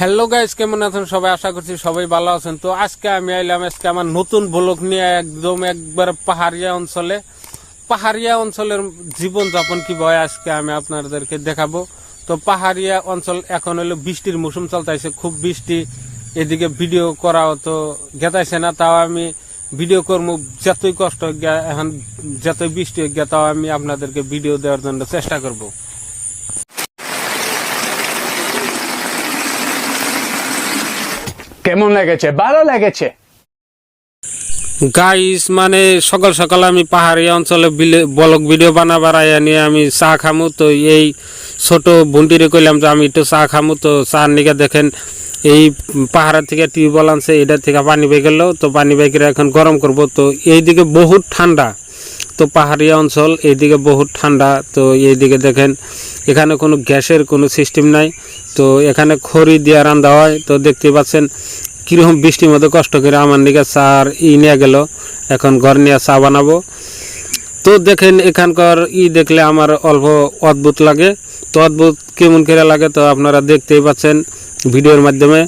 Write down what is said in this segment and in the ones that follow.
Hello guys কেমন আছেন? সবাই আশা করছি সবাই ভালো আছেন। তো আজকে আমি আইলাম, আজকে আমার নতুন ব্লগ নিয়ে একদম একবার পাহাড়িয়া অঞ্চলে। পাহাড়িয়া অঞ্চলের জীবন যাপন কীভাবে আজকে আমি আপনাদেরকে দেখাবো। তো পাহাড়িয়া অঞ্চল এখন হলো বৃষ্টির মৌসুম চলতেছে খুব বৃষ্টি। এদিকে ভিডিও করাও তো গেতাইছে না, তাও আমি ভিডিও করব যতই কষ্ট এখন যতই বৃষ্টি হোক তাও আমি আপনাদেরকে ভিডিও দেওয়ার জন্য চেষ্টা করব। কেমন লেগেছে? ভালো লেগেছে? গাইস মানে সকাল সকাল আমি পাহাড়ি অঞ্চলে বিলে- ব্লগ ভিডিও বানাবার আয়া নিয়ে আমি চা খামু। তো এই ছোট বন্টিরে কইলাম যে আমি একটু চা খামু। তো চা নিকে দেখেন, এই পাহাড়ের থেকে টিউবওয়েল আনছে এটা থেকে পানি বের তো পানি বের এখন গরম করব। তো এইদিকে বহুত ঠান্ডা। তো পাহাড়িয়া অঞ্চল এইদিকে বহুত ঠান্ডা, তো এইদিকে দেখেন, এখানে কোনো গ্যাসের কোনো সিস্টেম নাই। তো এখানে খড়ি দিয়ে রান্না হয়, তো দেখতে পাচ্ছেন, কীরকম বৃষ্টির মধ্যে কষ্ট করে আমার দিকে চা আর ই নিয়ে গেল, এখন ঘর নিয়ে চা বানাবো। তো দেখেন, এখানকার ই দেখলে আমার অল্প অদ্ভুত লাগে। তো অদ্ভুত কেমন করে লাগে তো আপনারা দেখতেই পাচ্ছেন ভিডিওর মাধ্যমে।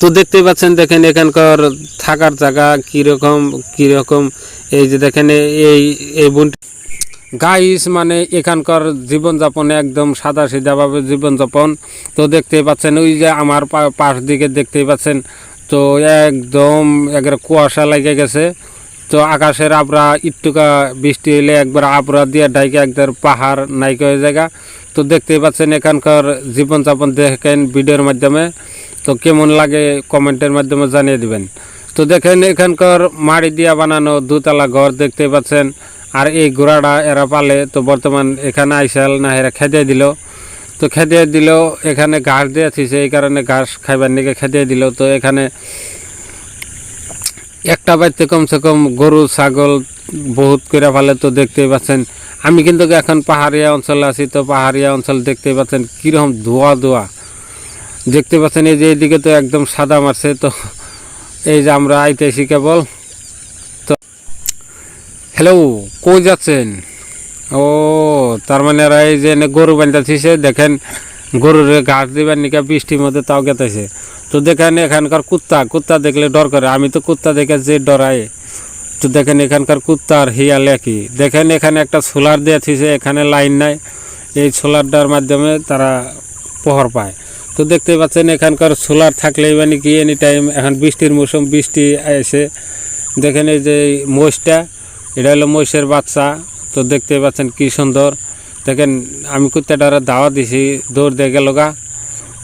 তো দেখতে পাচ্ছেন, দেখেন এখানকার থাকার জায়গা কীরকম কীরকম। এই যে দেখেন এই এই গাইস মানে এখানকার জীবনযাপন একদম সাদা সিধাভাবে জীবনযাপন। তো দেখতেই পাচ্ছেন, ওই যে আমার পাশ দিকে দেখতেই পাচ্ছেন, তো একদম একবার কুয়াশা লেগে গেছে। তো আকাশের আবরা ইটুকা বৃষ্টি হলে একবার আবরা দিয়ে ডাইকে একবার পাহাড় নাইকা হয়ে জায়গা তো দেখতেই পাচ্ছেন, এখানকার জীবনযাপন দেখেন ভিডিওর মাধ্যমে। তো কেমন লাগে কমেন্টের মাধ্যমে জানিয়ে দিবেন। তো দেখেন, এখানকার মাড়ি দিয়া বানানো দুতলা ঘর দেখতে পাচ্ছেন। আর এই ঘোড়াটা এরা পালে, তো বর্তমান এখানে আইসাল না, এরা খেতে দিল। তো খেতে দিল, এখানে ঘাস দিয়ে থিছে এই কারণে ঘাস খাইবার নিকে খেতে দিল। তো এখানে একটা বাড়িতে কমসে কম গরু, ছাগল বহুত করে ফেলে তো দেখতেই পাচ্ছেন। আমি কিন্তু এখন পাহাড়িয়া অঞ্চলে আছি, তো পাহাড়িয়া অঞ্চল দেখতেই পাচ্ছেন, কীরকম ধোয়া ধোয়া। দেখতে পাচ্ছেন এই যে এইদিকে তো একদম সাদা মারছে, তো এই যে আমরা আইতেছি কেবল। তো হ্যালো, কই যাচ্ছেন? ও, তার মানে এরা এই যে গরু বান্ধাইছে দেখেন গরুর ঘাস দিবার নিকা বৃষ্টির মধ্যে তাও গেতেছে। তো দেখেন এখানকার কুত্তা কুত্তা দেখলে ডর করে, আমি তো কুত্তা দেখে যে ডরাই। তো দেখেন এখানকার কুত্তার হিয়াল একই। দেখেন এখানে একটা সোলার দেওয়া থিছে এখানে লাইন নাই। এই সোলারটার মাধ্যমে তারা পহর পায়। তো দেখতে পাচ্ছেন, এখানকার সোলার থাকলেই মানে কি এনি টাইম এখন বৃষ্টির মৌসুম, বৃষ্টি এসে দেখেন এই যে মোষটা এটা হলো মহিষের বাচ্চা, তো দেখতে পাচ্ছেন কি সুন্দর। দেখেন, আমি কুত্তাটারা দাওয়া দিছি, দৌড় দিয়ে গেল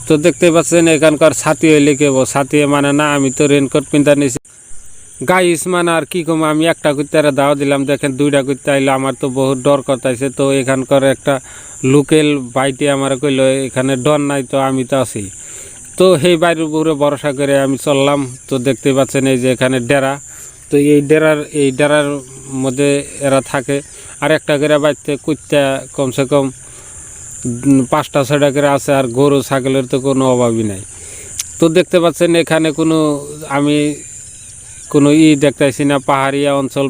তো দেখতে পাচ্ছেন, এখানকার ছাতি হইলে কেব ছাতি মানে না, আমি তো রেনকোট পিন্ধা নিছি। গাইস মানে আর কি কম, আমি একটা কুত্তারে দাওয়া দিলাম। দেখেন, দুইটা কুত্তা আইলে, আমার তো বহুত ডর করতেছে। তো এখানকার একটা লোকেল বাইটি আমার কইল, এখানে ডর নাই তো, আমি তো আছি। তো সেই বাইরের উপরে ভরসা করে আমি চললাম। তো দেখতে পাচ্ছেন এই যে এখানে ডেরা। তো এই ডেরার এই ডেরার মধ্যে এরা থাকে। আর একটা করে বাড়িতে কুত্তা কমসে কম পাঁচটা, ছয়টা করে আছে, আর গরু, ছাগলের তো কোনো অভাবই নাই। তো দেখতে পাচ্ছেন এখানে কোনো, আমি কোনো ই দেখতেছি না পাহাড়িয়া অঞ্চল